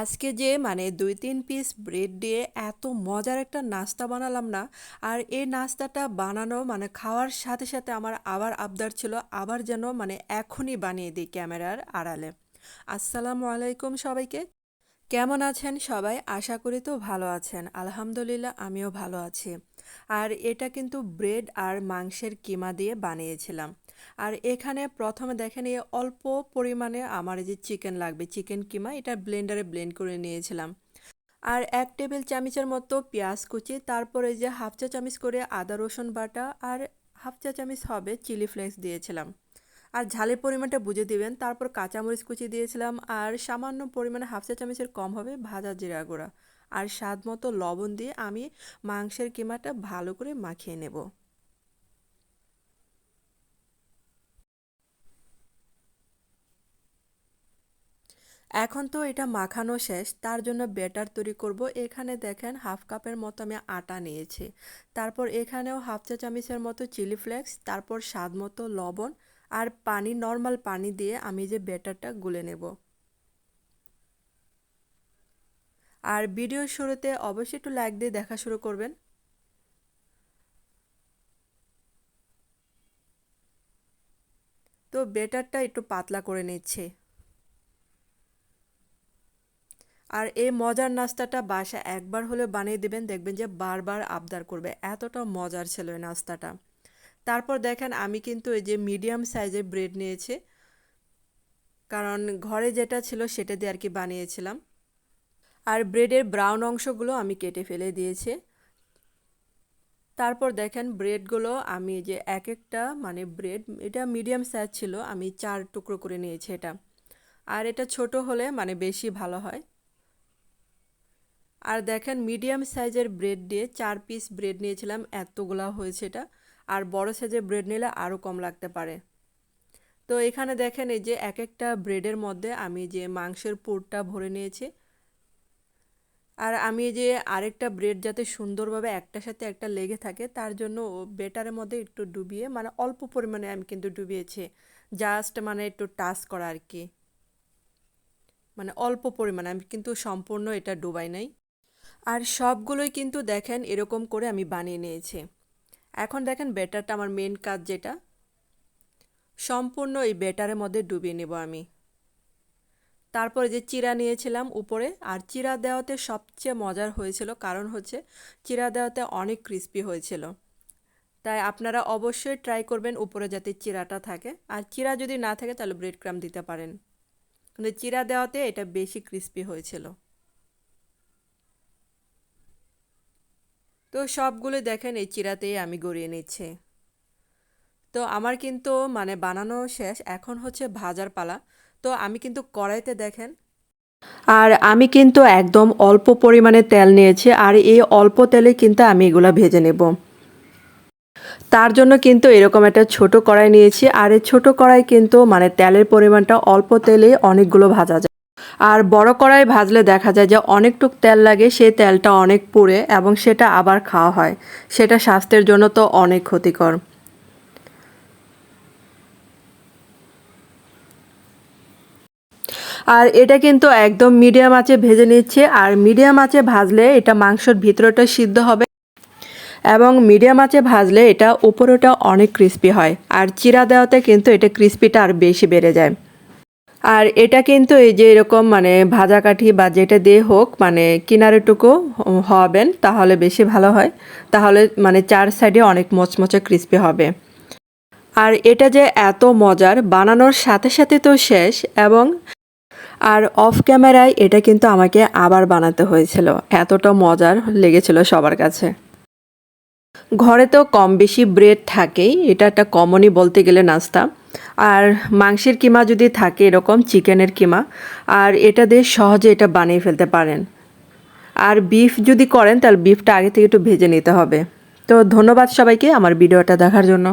আজকে যে মানে দুই, তিন পিস ব্রেড দিয়ে এত মজার একটা নাস্তা বানালাম না, আর এই নাস্তাটা বানানো মানে খাওয়ার সাথে সাথে আমার আবার আবদার ছিল, আবার যেন মানে এখনই বানিয়ে দিই ক্যামেরার আড়ালে। আসসালামু আলাইকুম সবাইকে। কেমন আছেন সবাই? আশা করি তো ভালো আছেন। আলহামদুলিল্লাহ, আমিও ভালো আছি। আর এটা কিন্তু ব্রেড আর মাংসের কিমা দিয়ে বানিয়েছিলাম। আর এখানে প্রথমে দেখেন এই অল্প পরিমাণে আমার যে চিকেন লাগবে, চিকেন কিমা, এটা ব্লেন্ডারে ব্লেন্ড করে নিয়েছিলাম। আর এক টেবিল চামচের মতো পেঁয়াজ কুচি, তারপরে যে হাফ চা চামচ করে আদা রসুন বাটা আর হাফ চা চামচ হবে চিলি ফ্লেক্স দিয়েছিলাম। আর ঝালের পরিমাণটা বুঝে দিবেন, তারপর কাঁচামরিচ কুচি দিয়েছিলাম আর সামান্য পরিমাণে হাফ চা চামচের কম হবে ভাজা জিরা গুঁড়া। আর স্বাদ মতো লবণ দিয়ে আমি মাংসের কিমাটা ভালো করে মাখিয়ে নেব। এখন তো এটা মাখানো শেষ, তার জন্য ব্যাটার তৈরি করব। এখানে দেখেন হাফ কাপের মতো আমি আটা নিয়েছি। তারপর এখানেও হাফ চা চামচের মতো চিলি ফ্লেক্স, তারপর স্বাদ মতো লবণ আর পানি, নর্মাল পানি দিয়ে আমি যে ব্যাটারটা গুলে নেব। আর ভিডিওর শুরুতে অবশ্যই একটু লাইক দিয়ে দেখা শুরু করবেন। তো বেটারটা একটু পাতলা করে নিচ্ছে। আর এই মজার নাস্তাটা বাসা একবার হলে বানিয়ে দেবেন, দেখবেন যে বারবার আবদার করবে। এতটা মজার ছিল এই নাস্তাটা। তারপর দেখেন আমি কিন্তু এই যে মিডিয়াম সাইজের ব্রেড নিয়েছি। কারণ ঘরে যেটা ছিল সেটা দিয়ে আর কি বানিয়েছিলাম। আর ব্রেডের ব্রাউন অংশগুলো আমি কেটে ফেলে দিয়েছি। তারপর দেখেন ব্রেডগুলো আমি যে এক একটা মানে ব্রেড, এটা মিডিয়াম সাইজ ছিল, আমি চার টুকরো করে নিয়েছি এটা। আর এটা ছোট হলে মানে বেশি ভালো হয়। আর দেখেন মিডিয়াম সাইজের ব্রেড দিয়ে চার পিস ব্রেড নিয়েছিলাম, এতগুলা হয়েছে এটা। আর বড় সাইজের ব্রেড নিলে আরও কম লাগতে পারে। তো এখানে দেখেন, এই যে এক একটা ব্রেডের মধ্যে আমি যে মাংসের পুরটা ভরে নিয়েছি। আর আমি যে আরেকটা ব্রেড যাতে সুন্দরভাবে একটার সাথে একটা লেগে থাকে, তার জন্য বেটারের মধ্যে একটু ডুবিয়ে মানে অল্প পরিমাণে আমি কিন্তু ডুবিয়েছি। জাস্ট মানে একটু টাচ করা আর কি। মানে অল্প পরিমাণে, আমি কিন্তু সম্পূর্ণ এটা ডুবাই নাই। আর সবগুলোই কিন্তু দেখেন এরকম করে আমি বানিয়ে নিয়েছি। এখন দেখেন ব্যাটারটা আমার মেন কাজ যেটা। সম্পূর্ণ এই ব্যাটারের মধ্যে ডুবিয়ে নেব আমি। তারপরে যে চিরা নিয়েছিলাম উপরে, আর চিরা দেওয়াতে সবচেয়ে মজার হয়েছিল কারণ হচ্ছে চিরা দেওয়াতে অনেক ক্রিস্পি হয়েছিল। তাই আপনারা অবশ্যই ট্রাই করবেন উপরে যাতে চিরাটা থাকে। আর চিরা যদি না থাকে তাহলে ব্রেড ক্রাম দিতে পারেন। কিন্তু চিরা দেওয়াতে এটা বেশি ক্রিস্পি হয়েছিল। তো সবগুলো দেখেন এই চিরাতেই আমি গড়িয়ে নিচ্ছি। তো আমার কিন্তু মানে বানানো শেষ, এখন হচ্ছে ভাজার পালা। তো আমি কিন্তু কড়াইতে দেখেন। আর আমি কিন্তু একদম অল্প পরিমাণে তেল নিয়েছি, আর এই অল্প তেলে কিন্তু আমি এগুলো ভেজে নেব। তার জন্য কিন্তু এরকম একটা ছোট কড়াই নিয়েছি, আর এই ছোট কড়াই কিন্তু মানে তেলের পরিমাণটা অল্প তেলে অনেকগুলো ভাজা যায়। আর বড় কড়াই ভাজলে দেখা যায় যে অনেকটুক তেল লাগে, সেই তেলটা অনেক পুড়ে এবং সেটা আবার খাওয়া হয়। সেটা স্বাস্থ্যের জন্য তো অনেক ক্ষতিকর। আর এটা কিন্তু একদম মিডিয়াম আঁচে ভেজে নিচ্ছে। আর মিডিয়াম আঁচে ভাজলে এটা মাংসর ভিতরটা সিদ্ধ হবে এবং মিডিয়াম আঁচে ভাজলে এটা উপরেটা অনেক ক্রিস্পি হয়। আর চিরা দেওয়াতে কিন্তু এটা ক্রিস্পিটা আর বেশি বেড়ে যায়। আর এটা কিন্তু এই যে এরকম মানে ভাজা কাঠি বা যেটা দিয়ে হোক মানে কিনারেটুকু হবেন, তাহলে বেশি ভালো হয়। তাহলে মানে চার সাইডে অনেক মচমচে ক্রিস্পি হবে। আর এটা যে এত মজার, বানানোর সাথে সাথে তো শেষ এবং আর অফ ক্যামেরায় এটা কিন্তু আমাকে আবার বানাতে হয়েছিল। এতটা মজার লেগেছিল সবার কাছে। ঘরে তো কম বেশি ব্রেড থাকেই, এটা একটা কমনই বলতে গেলে নাস্তা। আর মাংসের কিমা যদি থাকে এরকম, চিকেনের কিমা, আর এটা দিয়ে সহজে এটা বানিয়ে ফেলতে পারেন। আর বিফ যদি করেন, তাহলে বিফটা আগে থেকে একটু ভেজে নিতে হবে। তো ধন্যবাদ সবাইকে আমার ভিডিওটা দেখার জন্য।